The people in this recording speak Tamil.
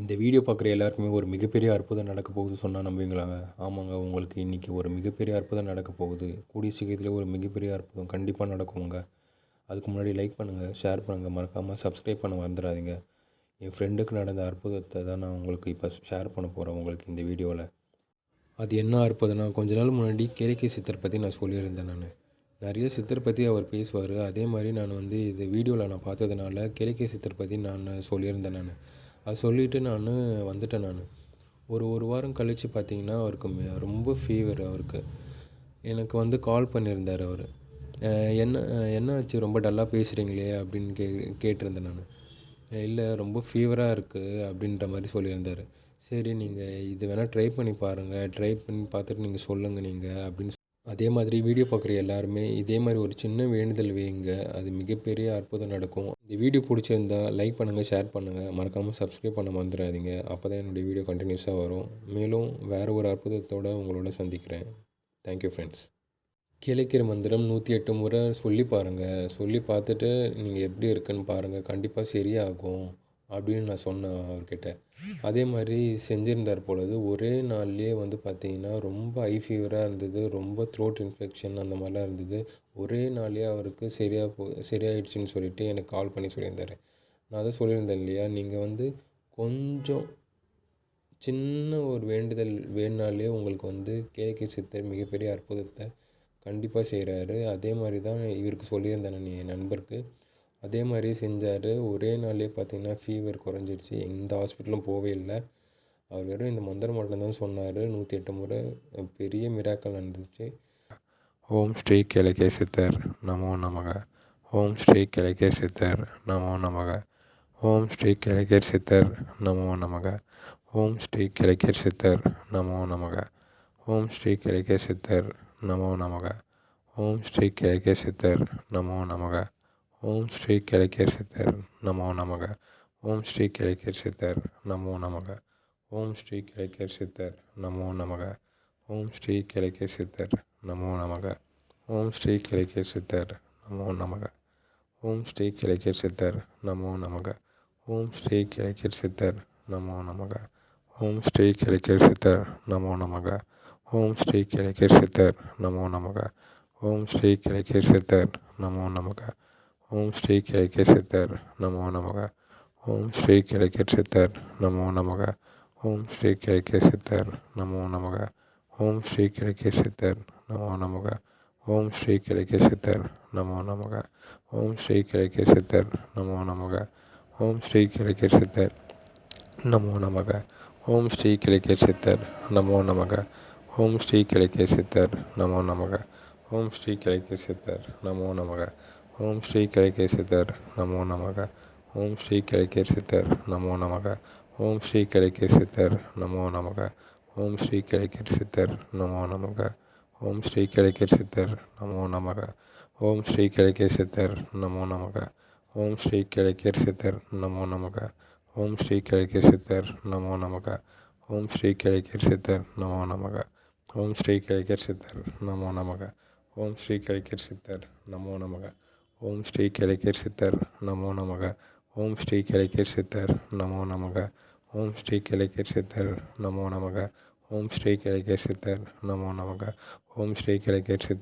இந்த வீடியோ பார்க்குற எல்லாருக்குமே ஒரு மிகப்பெரிய அற்புதம் நடக்க போகுது சொன்னால் நம்புவீங்களாங்க? ஆமாங்க உங்களுக்கு இன்றைக்கி ஒரு மிகப்பெரிய அற்புதம் நடக்க போகுது. கூடிய சீக்கிரத்தில் ஒரு மிகப்பெரிய அற்புதம் கண்டிப்பாக நடக்குங்க. அதுக்கு முன்னாடி லைக் பண்ணுங்கள் ஷேர் பண்ணுங்கள் மறக்காமல் சப்ஸ்கிரைப் பண்ண வந்துடாதீங்க என் ஃப்ரெண்டுக்கு நடந்த அற்புதத்தை தான் நான் உங்களுக்கு இப்போ ஷேர் பண்ண போகிறேன் உங்களுக்கு இந்த வீடியோவில் அது என்ன அற்புதம்னா கொஞ்ச நாள் முன்னாடி கேளிக்கை சித்தர் பற்றி நான் சொல்லியிருந்தேன் நான். நிறைய சித்தர் பற்றி அவர் பேசுவார். அதே மாதிரி நான் வந்து இது வீடியோவில் நான் பார்த்ததுனால கேளிக்கை சித்தர் பற்றி நான் சொல்லியிருந்தேன் நான். அது சொல்லிவிட்டு நான் வந்துட்டேன் நான். ஒரு ஒரு வாரம் கழித்து பார்த்தீங்கன்னா அவருக்கு ரொம்ப ஃபீவர் அவருக்கு. எனக்கு வந்து கால் பண்ணியிருந்தார் அவர். என்ன என்ன ஆச்சு ரொம்ப டல்லாக பேசுகிறீங்களே அப்படின்னு கே கேட்டிருந்தேன் நான். இல்லை ரொம்ப ஃபீவராக இருக்குது அப்படின்ற மாதிரி சொல்லியிருந்தார். சரி நீங்கள் இது வேணால் ட்ரை பண்ணி பாருங்கள் ட்ரை பண்ணி பார்த்துட்டு நீங்கள் சொல்லுங்கள் நீங்கள் அப்படின்னு அதே மாதிரி வீடியோ பார்க்குற எல்லாருமே இதே மாதிரி ஒரு சின்ன வேண்டுதல் வைங்க. அது மிகப்பெரிய அற்புதம் நடக்கும். இந்த வீடியோ பிடிச்சிருந்தா லைக் பண்ணுங்கள் ஷேர் பண்ணுங்கள் மறக்காமல் சப்ஸ்கிரைப் பண்ண மறந்துடாதீங்க. அப்போ தான் என்னுடைய வீடியோ கண்டினியூஸாக வரும். மேலும் வேறு ஒரு அற்புதத்தோடு உங்களோட சந்திக்கிறேன். தேங்க்யூ ஃப்ரெண்ட்ஸ் கிளைக்கிற மந்திரம் நூற்றி எட்டு முறை சொல்லி பாருங்கள் சொல்லி பார்த்துட்டு நீங்கள் எப்படி இருக்குன்னு பாருங்கள் கண்டிப்பாக சரியாகும். அப்படின்னு நான் சொன்னேன் அவர்கிட்ட. அதே மாதிரி செஞ்சுருந்தார் பொழுது ஒரே நாள்லேயே வந்து பார்த்தீங்கன்னா ரொம்ப ஹை ஃபீவராக இருந்தது ரொம்ப த்ரோட் இன்ஃபெக்ஷன் அந்த மாதிரிலாம் இருந்தது. ஒரே நாள்லேயே அவருக்கு சரியாக போ சரியாயிடுச்சுன்னு சொல்லிட்டு எனக்கு கால் பண்ணி சொல்லியிருந்தாரு. நான் அதை சொல்லியிருந்தேன் இல்லையா நீங்கள் வந்து கொஞ்சம் சின்ன ஒரு வேண்டுதல் வேணுனாலே உங்களுக்கு வந்து கேகே சித்தர் மிகப்பெரிய அற்புதத்தை கண்டிப்பாக செய்கிறாரு அதே மாதிரி தான் இவருக்கு சொல்லியிருந்தேன் நான் என் நண்பருக்கு. அதே மாதிரி செஞ்சார். ஒரே நாள்லேயே பார்த்தீங்கன்னா ஃபீவர் குறைஞ்சிடுச்சி எந்த ஹாஸ்பிட்டலும் போகவே இல்லை. அவர் வெறும் இந்த மந்திரம் மட்டும்தான் சொன்னார். நூற்றி எட்டு முறை பெரிய மிராக்கள் நடந்துச்சு. ஓம் ஸ்ரீ கிழக்கே சித்தர் நமோ நமக. ஓம் ஸ்ரீ கிழக்கே சித்தர் நமோ நமக. ஓம் ஸ்ரீ கிழக்கே சித்தர் நமோ நமக. ஓம் ஸ்ரீ கிழக்கே சித்தர் நமோ நமக. ஓம் ஸ்ரீ கிழக்கே சித்தர் நமோ நமக. ஓம் ஸ்ரீ கிழக்கே சித்தர் நமோ நமக. ஓம் ஸ்ரீ கிழக்கே சித்தர் நமோ நமக ஓம் ஸ்ரீ கிழக்கே சித்தர் நமோ நமக ஓம் ஸ்ரீ கிழக்கே சித்தர் நமோ நமக ஓம் ஸ்ரீ கிழக்கே சித்தர் நமோ நமக ஓம் ஸ்ரீ கிழக்கே சித்தர் நமோ நமக ஓம் ஸ்ரீ கிழக்கே சித்தர் நமோ நமக ஓம் ஸ்ரீ கிழக்கே சித்தர் நமோ நமக ஓம் ஸ்ரீ கிழக்கே சித்தர் நமோ நமக ஓம் ஸ்ரீ கிழக்கே சித்தர் நமோ நமக ஓம் ஸ்ரீ கிழக்கே சித்தர் நமோ நமக ஓம் ஸ்ரீ கிழக்கே சித்தர் நமோ நமக ஓம் ஸ்ரீ கிழக்கே சித்தர் நமோ நமக ஓம் ஸ்ரீ கிழக்கே சித்தர் நமோ நமக ஓம் ஸ்ரீ கிழக்கே சித்தர் நமோ நமக ஓம் ஸ்ரீ கிழக்கே சித்தர் நமோ நமக ஓம் ஸ்ரீ கிழக்கே சித்தர் நமோ நமக ஓம் ஸ்ரீ கிழக்கே சித்தர் நமோ நமக ஓம் ஸ்ரீ கிழக்கே சித்தர் நமோ நமக ஓம் ஸ்ரீ கிழக்கே சித்தர் நமோ நமக ஓம் ஸ்ரீ கிழக்கே சித்தர் நமோ நமக ஓம் ஸ்ரீ கலைக்கே சித்தர் நமோ நமக ஓம் ஸ்ரீ கலைக்கே சித்தர் நமோ நமக ஓம் ஸ்ரீ கலைக்கே சித்தர் நமோ நமக ஓம் ஸ்ரீ கலைக்கே சித்தர் நமோ நமக ஓம் ஸ்ரீ கலைக்கே சித்தர் நமோ நமக ஓம் ஸ்ரீ கலைக்கே சித்தர் நமோ நமக ஓம் ஸ்ரீ கலைக்கே சித்தர் நமோ நமக ஓம் ஸ்ரீ கலைக்கே சித்தர் நமோ நமக ஓம் ஸ்ரீ கலைக்கே சித்தர் நமோ நமக ஓம் ஸ்ரீ கலைக்கே சித்தர் நமோ நமக ஓம் ஸ்ரீ கலைக்கே சித்தர் நமோ நமக ஓம் ஸ்ரீ கிழக்கீர் சித்தர் நமோ நமக. ஓம் ஸ்ரீ கிழக்கீர் சித்தர் நமோ நமக. ஓம் ஸ்ரீ கிழக்கீர் சித்தர் நமோ நமக. ஓம் ஸ்ரீ கிழக்கீர் சித்தர் நமோ நமக. ஓம் ஸ்ரீ கிழக்கீர் சித்தர்